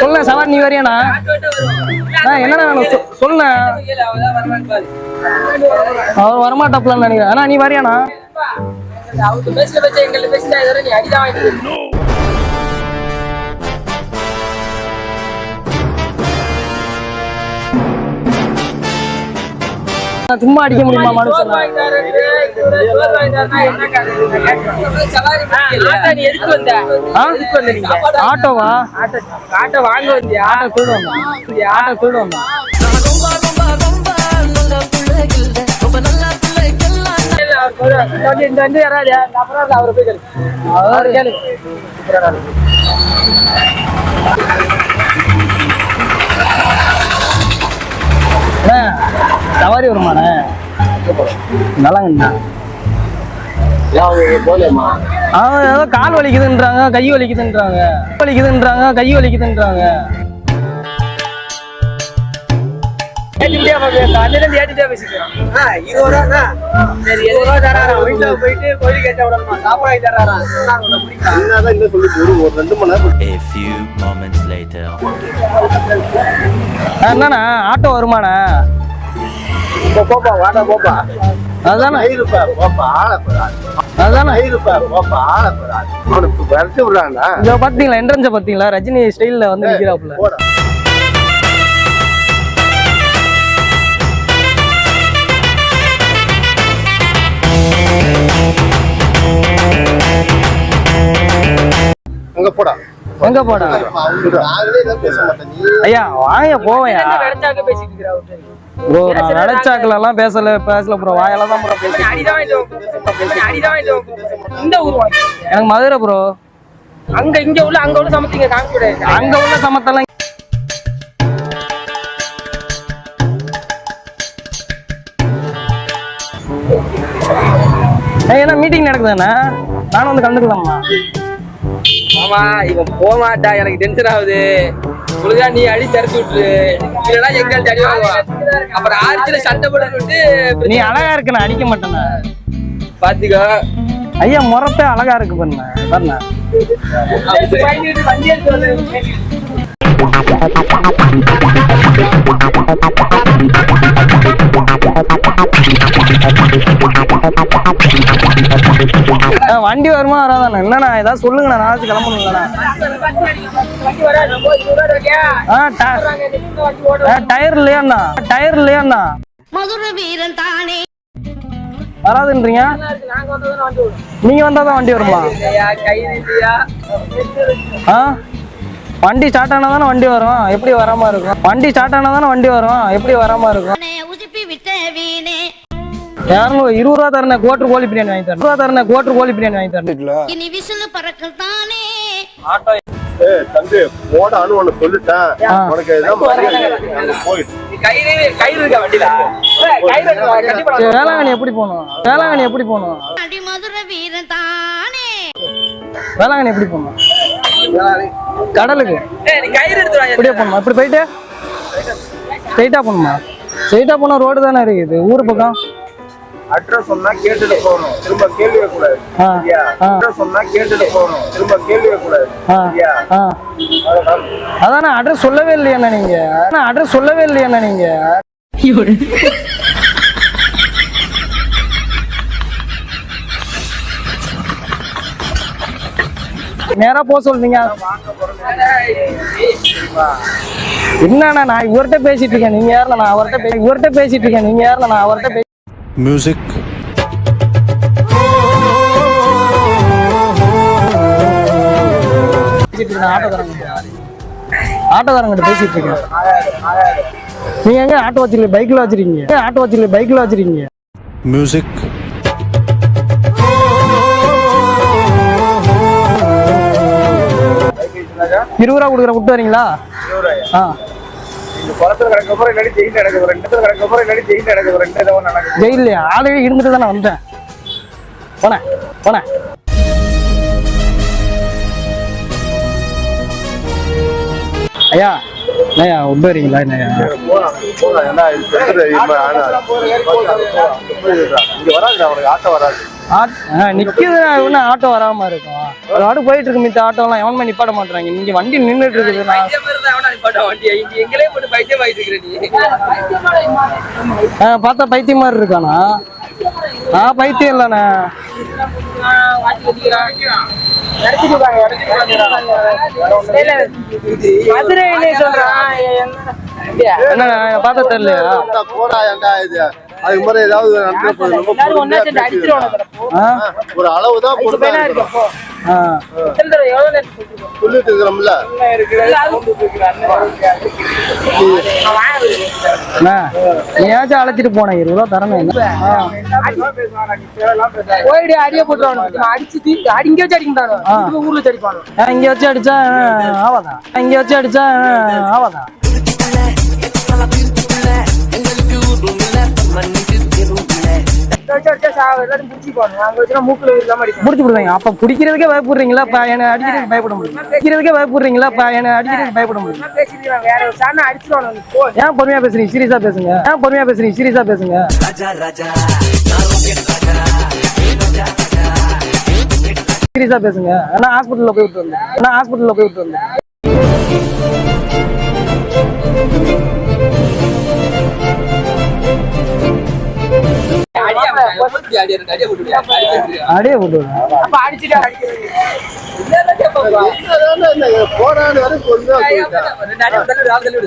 சொல்ல சவான் நீ வரியாண்ணா. Auto auto என்னண்ணா வேணும்? சொ- அவர் வரமாட்டாப்லான்னு நினைக்கிறேன். ஆனா நீ வரியாண்ணா? அவங்க பேசுற பச்சை எங்களுக்கு பேசினா இதோட நீ அடிதான் வாங்கிட்டு ஆ? எதுக்கு வந்த நீங்க? ஆட்டோவா? ஆட்டோ ஆட்டோ வாங்க வந்தியா? ஆட்டோ. இந்த அப்புறம் வந்து அவரை போய் கேளு. அவரை கேளு. சவாரி வருமாண்ணே நல்லாங்கண்ணா அவன் ஏதோ கால் வலிக்குதுன்றாங்க கை வலிக்குதுன்றாங்க. வலிக்குதுன்றாங்க கை வலிக்குதுன்றாங்க. பேசிக்கிறோம் இருபது ரூபா சரி இருபது ரூபா தராராம் வீட்டுல போயிட்டு கோழி கேட்ட விடணுமா சாப்பாடு தராராம் உனக்கு பிடிக்கும் என்னதான் சொல்லி ஒரு ஒரு ரெண்டு மணி நேரம் A few moments later. ஆ, என்னண்ணா ஆட்டோ வருமாண்ணா. இப்போ போப்பா வாடா போப்பா அதுதானே ஐருப்பா போப்பா ஆளப்படாது அதுதானே ஐருப்பா போப்பா ஆளப்படாது அவனுக்கு விரட்டி விடுறான்டா. இங்க பாத்தீங்களா என்ட்ரன்ஸ பாத்தீங்களா? ரஜினி ஸ்டைல்ல வந்து நிக்கிறாப்புல. போடா. அங்க போடா. எங்க போடா ஐயா வாங்க போவையா. ப்ரோ நான் நினைச்சாக்கல எல்லாம் பேசல பேசல ப்ரோ. வாயெல்லாம் தான் ப்ரோ. இந்த ஊர் எனக்கு மதுரை ப்ரோ. அங்க இங்க உள்ள அங்க உள்ள சமத்திங்க காங்க கூடாது அங்க உள்ள சமத்தெல்லாம் ஏய், என்ன மீட்டிங் நடக்குதாண்ணா நானும் வந்து கலந்துக்கலாமா? ஆமா இவன் போக மாட்டா எனக்கு டென்ஷன் ஆகுது. ஒழுங்கா நீ அடி தடுத்து விட்டுரு. இல்லைன்னா எங்கள்ட்ட அடி வாங்குவான் அப்புறம் ஆர்ச்சியில சண்டை போடணுட்டு நீ அழகா இருக்கு நான் அடிக்க மாட்டேண்ணா பாத்துக்கோ. ஐயா முறப்பே அழகா இருக்கு பாருண்ணா பாருண்ணா. வண்டி வந்து வருமா வராதாண்ணா? என்னண்ணா ஏதாவது சொல்லுங்கண்ணா நாளைக்கு கிளம்பணுங்கண்ணா. ஆ டயர் இல்லையாண்ணா? டயர் இல்லையாண்ணா? மதுர வீரன் தானே வராதுன்றீங்க? நாங்க நீங்க வந்தாதான் வண்டி வருமா? ஆ? வண்டி ஸ்டார்ட் ஆனா தானே வண்டி வரும். எப்படி வராம இருக்கும்? வண்டி ஸ்டார்ட் ஆனா தானே வண்டி வரும். எப்படி வராம இருக்கும்? யாரும் இருபது ரூபா தரேன் கோட்டர் கோழி பிரியாணி வாங்கி தரேன் ரூபா தரேன் கோட்டர் கோழி பிரியாணி வாங்கி தரேன் இனி விசிலு பறக்கும் தானே. ஏய் தம்பி சொல்லிட்டேன். உனக்கு வேளாங்கண்ணி எப்படி போகணும்? வேளாங்கண்ணி எப்படி போகணும்? அடி மதுர வீரன் தானே. வேளாங்கண்ணி எப்படி போகணும்? கடலுக்கு. ஏய், நீ கயிறு எடுத்து வா இப்படியே போகணுமா? இப்படி போயிட்டு? ஸ்ட்ரைட்டா போகணுமா? ஸ்ட்ரைட்டா போனா ரோடு தானே இருக்குது. ஊர் பக்கம்? அட்ரஸ் சொன்னா கேட்டுட்டு போகணும். திரும்ப கேள்வி கூடாது அட்ரஸ் சொன்னா கேட்டுட்டு போகணும். திரும்ப கேள்வி கூடாது. அதானே அட்ரஸ் சொல்லவே இல்லையாண்ணா நீங்க. அட்ரஸ் சொல்லவே இல்லையாண்ணா நீங்க. நேரா போக சொல்றீங்க என்னண்ணா நான் இவர்கிட்ட பேசிட்டு இருக்கேன் நீங்க யாருல நான் அவர்கிட்ட பே- இவர்கிட்ட பேசிட்டு இருக்கேன் நீங்க யாருல நான் அவர்கிட்ட ஆட்டோக்காரங்க ஆட்டோக்காரங்கிட்ட பேசிட்டு இருக்கேன். நீங்க எங்க ஆட்டோ வச்சிருக்கீங்க பைக்ல வச்சிருக்கீங்க. ஏன் ஆட்டோ வச்சிருக்கீங்க பைக்ல வச்சிருக்கீங்க. Music. இருபது ரூபா கொடுக்குற விட்டு வரீங்களா? ஆ. குளத்துல கிடக்க போற இல்லாட்டி ஜெயில் கிடக்க போற ரெண்டு கிடக்க போற இல்லாட்டி ஜெயில் கிடக்க போற ரெண்டு ஏதோ ஒண்ணு நடக்குது. ஆல்ரெடி இருந்துட்டு தான் வந்தேன். போனேன் போனேன் ஐயா என்னையா உபரிங்களா என்னையா நிக்குதுன்னா இன்னும் ஆட்டோ வராம இருக்கும் ஒரு ஆடு போயிட்டு இருக்கு மித்த ஆட்டோ எல்லாம் எவன் நிப்பாட மாட்டாங்க இங்க வண்டி நின்றுட்டு இருக்குது பார்த்தா பைத்தியம் மாதிரி இருக்கானா? ஆ பைத்தியம் இல்லண்ணா. மதுரையிலே சொல்றான் என்ன பார்த்தா தெரியலையா? போடா இது? அதுக்கு முறை ஏதாவது ரொம்ப பொறுமையா பேசு. ஆ? ஒரு அளவு தான் சொல்லிட்டு இருக்கிறோம்ல. அழைச்சிட்டு போனேன். இருபது ரூபா தரணும். போயிடு அடிய போட்டுருவானு அடிச்சு தீ அடி இங்க வச்சு அடிக்கிட்டானு ஊர்ல இங்க வச்சு அடிச்சா ஆ, ஆவாதா? இங்க வச்சு அடிச்சா ஆ, அப்ப பிடிக்கிறதுக்கே பயப்படுறீங்களா? இப்ப என்ன அடிக்கிறதுக்கு பயப்பட முடியும் பிடிக்கிறதுக்கே பயப்படுறீங்களா? இப்ப என்ன அடிக்கிறதுக்கு பயப்பட முடியும் என்ன பேசிட்டு வேற ஒரு சாணம் அடிச்சிருவானு ஏன் பொறுமையா பேசுறீங்க? சீரியஸா பேசுங்க. ஏன் பொறுமையா பேசுறீங்க? சீரியஸா பேசுங்க. சீரியஸா பேசுங்க. நான் ஹாஸ்பிட்டல்ல போய் விட்டு வந்தேன். நான் ஹாஸ்பிட்டல்ல போய் விட்டு வந்தேன்.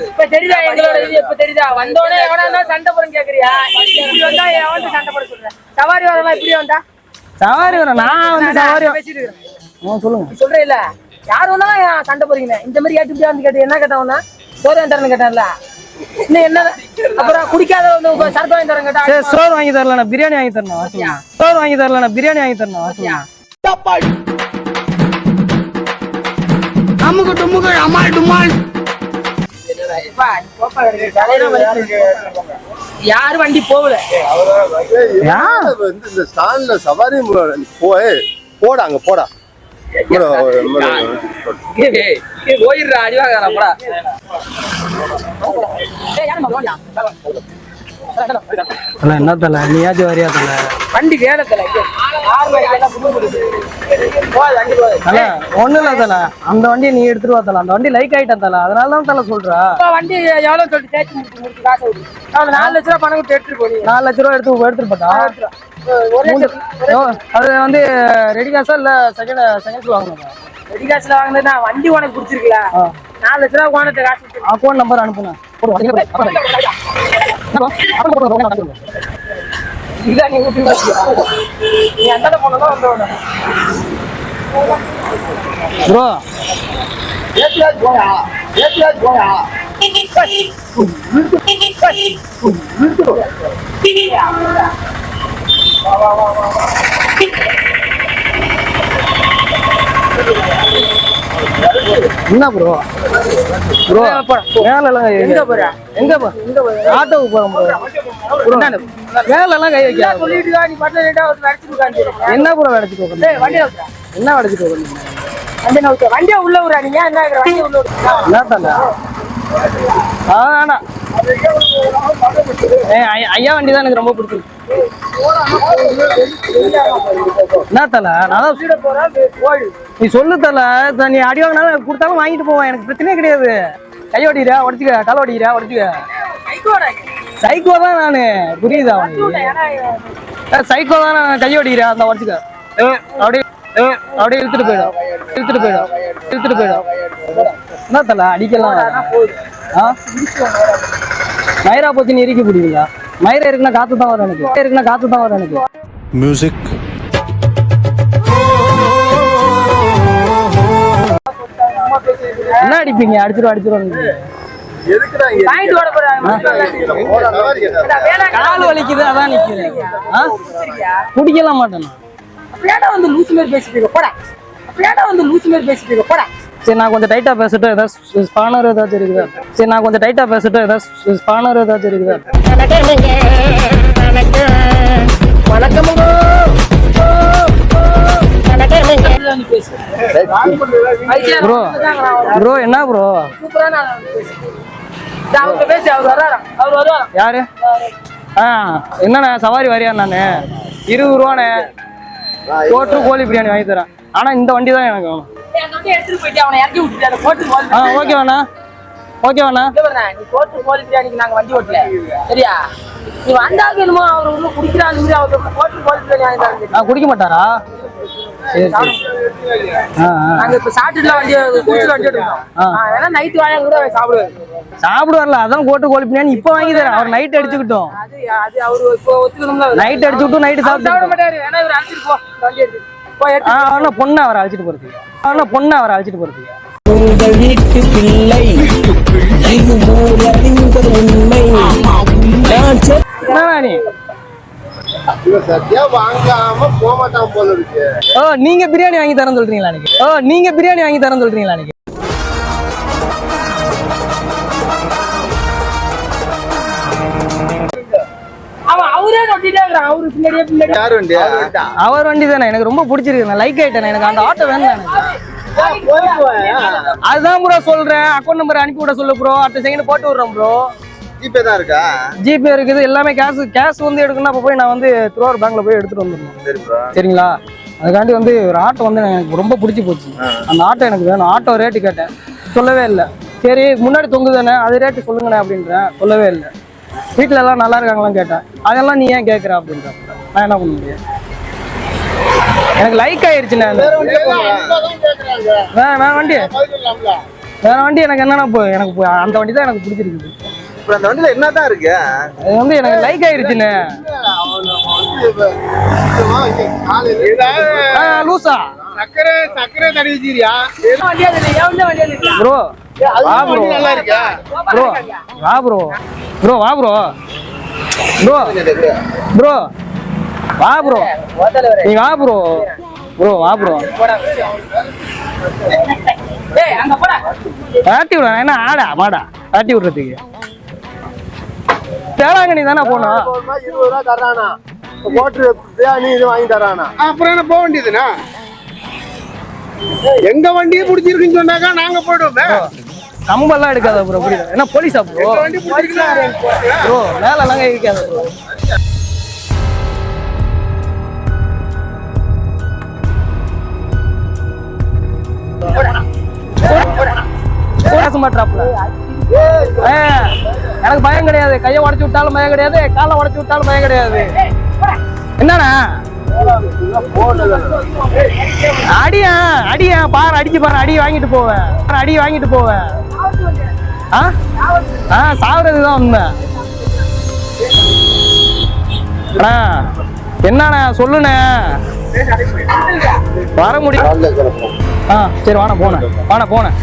இப்ப தெரியுதா எங்களோட இது இப்ப தெரியுதா வந்தோடனே எவனா சண்டை போறேன்னு கேக்குறியா? இப்படி வந்தா எவன் சண்டை போட சொல்றேன் சவாரி வரலாம் இப்படி வந்தா சவாரி வரேன் நான் வந்து சவாரி பேசிட்டு சொல்லுங்க சொல்றேன் இல்ல யார் வந்தா சண்டை போறீங்க இந்த மாதிரி ஏட்டு இப்படி வந்து கேட்டு என்ன கேட்டவனா சோறு வாங்கி கேட்டான்ல இன்னும் என்ன? அப்புறம் குடிக்காத வந்து சரக்கு வாங்கி தரேன் கேட்டா சரி சோறு வாங்கி தரல பிரியாணி வாங்கி தரணும் சோறு வாங்கி தரல பிரியாணி வாங்கி தரணும் போப்பா, எனக்கு தலையெல்லாம் வலிக்குது. யாரும் வண்டி போகல? இந்த ஸ்டாண்ட்ல சவாரி போய் போடா அங்க போடா. போயிடுறா, அடி வாங்குறா, போடா. தல என்ன தல? நீயாச்சும் வரியா தல? வண்டி வண்டி போகாது. தல ஒண்ணு இல்ல தல. அந்த வண்டியை நீ எடுத்துட்டு வா தல. அந்த வண்டி லைக் ஆயிட்டா தல. அதனால தான் தல சொல்றா. வண்டி எவ்வளவு சொல்லிட்டு சேர்த்து முடிச்சு காசை நாலு லட்ச ரூபா பணம் கொடுத்து எடுத்துட்டு போனீங்க. நாலு லட்ச ரூபா எடுத்து எடுத்துட்டு போட்டா? அது வந்து ரெடி காசா இல்ல செகண்ட் செகண்ட்ஸ்ல வாங்கணும்? ரெடி காசுல வாங்கினது வண்டி உனக்கு பிடிச்சிருக்கல நாலு லட்ச ரூபா உனக்கு காசு அக்கௌண்ட் நம்பர் போடு. இதான் நீ ஊட்டி? நீ அந்த போனதான் வந்தவன ப்ரோ. ஏத்தியாச்சு போயா ஏத்தியாச்சு போயா என்ன ப்ரோ ப்ரோ வேலை எல்லாம் எங்க. போற? எங்க போ? ஆட்டோவுக்கு போறோம் ப்ரோ வேலை எல்லாம் கை bro. சொல்லிட்டு நீ பாட்டுல ரெண்டா ஒரு வரைச்சு உட்காந்து என்ன ப்ரோ வெடிச்சிட்டு உட்காந்து டேய் வண்டி நவுத்துறா என்ன வெடிச்சிட்டு வண்டி நவுத்துறா வண்டியை உள்ள விடுறா நீங்க என்ன வண்டியை உள்ள விடுறா என்ன தல ஆ வேணாம். ஐயா வண்டி தான் எனக்கு ரொம்ப பிடிச்சிருக்கு. என்ன தல? நான் நீ சொல்லு தல. நீ அடி வாங்கினாலும் கொடுத்தாலும் வாங்கிட்டு போவேன். எனக்கு பிரச்சனையே கிடையாது. கை ஓடிக்கிறா உடச்சிக்க தலை ஓடிக்கிறா உடச்சிக்க சைக்கோ தான் நானு. புரியுதா உனக்கு? சைக்கோ தான் நான். கை ஓடிக்கிறேன் அந்த உடச்சிக்க அப்படியே அப்படியே இழுத்துட்டு போயிடும். இழுத்துட்டு போயிடும். இழுத்துட்டு போயிடும். என்ன தல? அடிக்கலாம். ஆ? மயிரா போச்சு நீ இறுக்கி பிடிங்களா மயிரா இருக்குன்னா காத்து தான் வரும் எனக்கு. இருக்குன்னா காத்து தான் வரும் எனக்கு. Music. என்ன அடிப்பீங்க? போடா கேட்டா வேலை கால் வலிக்குது அதான் நிக்கிறேன். குடிக்கலாம் மாட்டேன். அப்படியாடா வந்து லூசு மாதிரி பேசிட்டு போடா. அப்படியாடா வந்து லூசு மாதிரி பேசிட்டு போடா. சரி நான் கொஞ்சம் டைட்டா பேசட்டும். ஏதாவது ஸ்பானர் ஏதாச்சும் இருக்குதா? சரி நான் கொஞ்சம் டைட்டா பேசட்டும். ஏதாவது ஸ்பானர் ஏதாச்சும் இருக்குதா? வணக்கமுங்க வந்து பேசு பைக்ல ப்ரோ ப்ரோ என்ன ப்ரோ? யாரு? ஆ என்னண்ணே சவாரி வரியா நானு இருபது ரூபாண்ணே. கோட்ரு கோழி பிரியாணி வாங்கி தரேன். ஆனா இந்த வண்டி தான் எனக்கு வேணும். ஆ ஓகே வேணா ஓகே வேணா இங்க பாருண்ணே, நீ போட்டு போலி பிரியாணிக்கு நாங்க வண்டி ஓட்டல. சரியா? நீ வந்தாங்க என்னமோ அவர் உள்ள குடிக்கிறான்னு அவர் போட்டு போலி பிரியாணி குடிக்க மாட்டாரா? சாப்பிடுவார்ல அதான் கோட்டு கோழி பிரியாணி இப்போ வாங்கி தரேன். அவர் நைட் அடிச்சுக்கிட்டோம். நைட் அடிச்சுக்கிட்டு நைட்டு அவர் சாப்பிட சாப்பிட்டு பொண்ணை அவரை அழைச்சிட்டு போறதுக்கு. அவனா பொண்ணை அவரை அழைச்சிட்டு போறதுக்கு. உங்கள் வீட்டு பிள்ளை இது மூலறிந்த உண்மை. ஓ நீங்க பிரியாணி வாங்கி தரேன்னு சொல்றீங்களா அன்னைக்கு? ஓ நீங்க பிரியாணி வாங்கி தரேன்னு சொல்றீங்களா அவரே வண்டி தானே. எனக்கு ரொம்ப பிடிச்சிருக்கு. நான் லைக் ஆயிட்டேன். எனக்கு அந்த ஆட்டோ வேணும் எனக்கு. அதுதான் ப்ரோ சொல்றேன். அக்கௌண்ட் நம்பர் அனுப்பி விட சொல்லு ப்ரோ அடுத்த செகண்ட் போட்டு விடுறேன் ப்ரோ ஜிபே தான் இருக்கா? ஜிபே இருக்குது. எல்லாமே கேஷ் கேஷ் வந்து எடுக்கணும் அப்போ போய் நான் வந்து திருவாரூர் பேங்க்ல போய் எடுத்துட்டு ப்ரோ சரிங்களா? அதுக்காண்டி வந்து ஒரு ஆட்டோ வந்து எனக்கு ரொம்ப பிடிச்சி போச்சு. அந்த ஆட்டோ எனக்கு வேணும். ஆட்டோ ரேட்டு கேட்டேன். சொல்லவே இல்லை. சரி முன்னாடி தொங்கு தானே? அது ரேட்டு சொல்லுங்கண்ணே அப்படின்றேன் சொல்லவே இல்லை. வீட்டில் எல்லாம் நல்லா இருக்காங்களான்னு கேட்டேன். அதெல்லாம் நீ ஏன் கேட்குற அப்படின்ற. நான் என்ன பண்ண முடியும்? எனக்கு லைக் ஆயிருச்சுண்ணே. அந்த- வேற வேற வண்டி. வேற வண்டி எனக்கு என்னன்னா இப்போ எனக்கு அந்த வண்டி தான் எனக்கு பிடிச்சிருக்குது. இப்ப அந்த வண்டியில என்னதான் இருக்கு? அது வந்து எனக்கு லைக் ஆயிருச்சுண்ணே. ஆ, லூசா. சக்கரை சக்கரை ப்ரோ வா ப்ரோ. நல்லா இருக்கா? ப்ரோ வா ப்ரோ. ப்ரோ வா ப்ரோ. ப்ரோ ப்ரோ வா ப்ரோ. நீ வா ப்ரோ. ப்ரோ வா ப்ரோ. ஆட்டி விட என்ன ஆடா மாடா ஆட்டி விடுறதுக்கு. தேடாங்கண்ணி தானே போனோம் இருபது ரூபா தர்றானா போட்டு பிரியாணி இது வாங்கி தர்றானா அப்புறம் என்ன போக வேண்டியதுனா? எங்க வண்டியே பிடிச்சிருக்குன்னு சொன்னாக்கா நாங்க போயிடுவோமே. கம்பெல்லாம் எடுக்காத ப்ரோ. புரியுது? என்ன போலீஸா ப்ரோ? வண்டி ப்ரோ மேலெல்லாம் கை வைக்காத ப்ரோ. மாட்டாப்புல எனக்கு பயம் கிடையாது. கையை உடைச்சு விட்டாலும் பயம் கிடையாது. காலை உடைச்சு விட்டாலும் பயம் கிடையாது. என்னண்ணா? அடியா அடியா பாரு அடிச்சு பாரு அடி வாங்கிட்டு போவேன். அடி வாங்கிட்டு போவேன். ஆ? ஆ சாவுறது தான் உண்மை. அண்ணா என்னண்ணா சொல்லுண்ணே. வர முடியும் ஆ சரி வாணா போனேன் வாணா போனேன்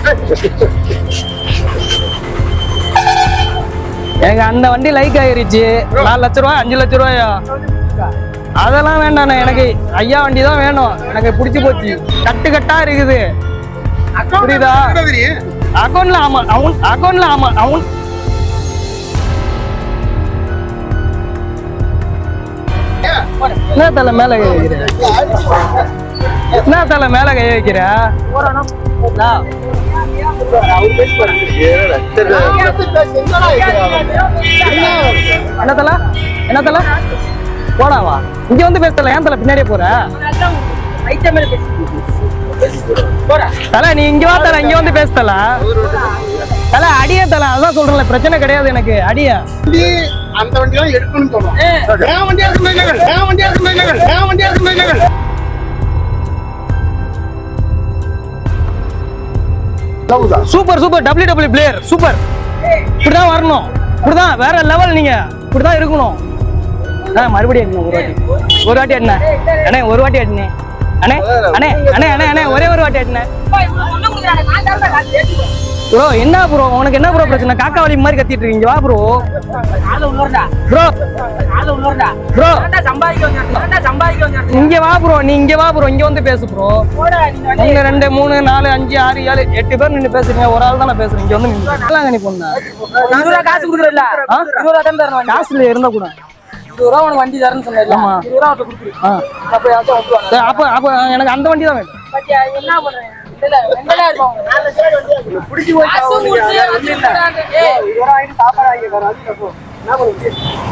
எனக்கு அந்த வண்டி லைக் ஆயிருச்சு. நாலு லட்ச ரூபாய் அஞ்சு லட்ச ரூபாயா? அதெல்லாம் வேண்டாண்ணே எனக்கு ஐயா வண்டி தான் வேணும். எனக்கு பிடிச்சி போச்சு. கட்டு கட்டா இருக்குது. புரியுதா? அக்கௌண்ட்ல ஆமா அவன் அக்கௌண்ட்ல ஆமா அவன். என்ன தலை மேல கை வைக்கிற என்ன தலை மேல கை வைக்கிற? என்ன தல? என்ன தல? போடாவா இங்க வந்து பேசல ஏன் தல பின்னாடியே போற? தல நீ இங்க வா தல. இங்க வந்து பேச தல. அடியே தல. அதான் சொல்றேன்ல பிரச்சனை கிடையாது எனக்கு. அடிய. அந்த வண்டி தான் எடுக்கணும்னு சொல்றோம் super super W W player super இப்படிதான் வரணும். இப்படிதான் வேற லெவல் நீங்க. இப்படிதான் இருக்கணும். மறுபடியும் அடிக்கணும் ஒரு வாட்டி. ஒரு வாட்டி அடினேன் அண்ணே ஒரு வாட்டி அடினேன் அண்ணே அண்ணே அண்ணே அண்ணே அண்ணே ஒரே ஒரு வாட்டி ஏத்துக்கோ ப்ரோ என்ன ப்ரோ? உனக்கு என்ன ப்ரோ பிரச்சனை? காக்கா வலி மாதிரி கத்திட்டு இருக்கீங்க. வா ப்ரோ. ப்ரோ. ப்ரோ. சம்பாதிக்க இங்க வா ப்ரோ நீ இங்க வா ப்ரோ இங்க வந்து பேசு ப்ரோ போடா நீ வந்து ஒன்று ரெண்டு மூணு நாலு அஞ்சு ஆறு ஏழு எட்டு பேர் நின்று பேசுறீங்க. ஒரு ஆள் தான் பேசுறேன் இங்க வந்து நின்று நீ பொண்ணு? காசு கொடுக்குறல காசுல இருந்தா கூட. இருபது ரூபா உனக்கு வண்டி தரேன்னு சொன்னேன் அப்ப அப்ப அப்ப எனக்கு அந்த வண்டி தான் வேணும். பாத்தியா, என்ன பண்றேன்?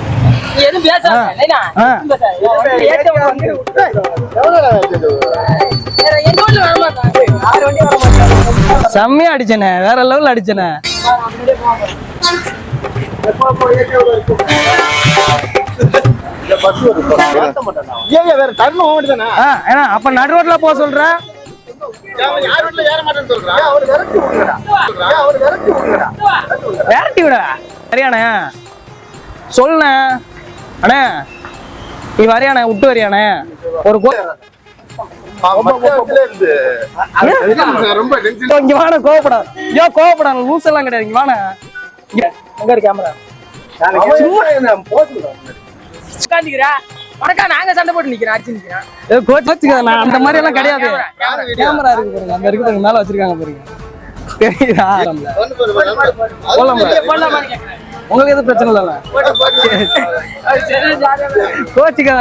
நீ எதுவும் பேசாத. செம்மையா அடிச்சனே வேற லெவல்ல அடிச்சனே. அப்ப நடு ரோட்ல போக சொல்ற யார் வீட்டுல ஏற மாட்டேன்னு சொல்றான் அவர் விரட்டி விட. சரியாண்ணே. சொல்லுண்ணே. அண்ணே நீ வரியாண்ணே விட்டு வரியாண்ணே. ஒரு கோ இருந்து. ரொம்ப டென்ஷன் இங்க வாண்ணே கோவப்படாத. ஐயோ கோவப்படாத லூஸ் எல்லாம் கிடையாது. இங்க இங்க- எங்க இருக்கு கேமரா சும்மா என்ன போட்டுக்கலாம் உட்காந்துக்கிறா உனக்கா நாங்க சண்டை போட்டு நிக்கிறோம் அடிச்சு வச்சுக்க நான் அந்த மாதிரி எல்லாம் கிடையாது. கேமரா, கேமரா இருக்கு பாருங்க அங்க இருக்கு பாருங்க மேல வச்சிருக்காங்க பாருங்க. தெரியுதா? போலாம் bro. போடலாமான்னு கேக்குறேன். உங்களுக்கு எதுவும் பிரச்சனை இல்லைல்ல? கோச்சுக்காத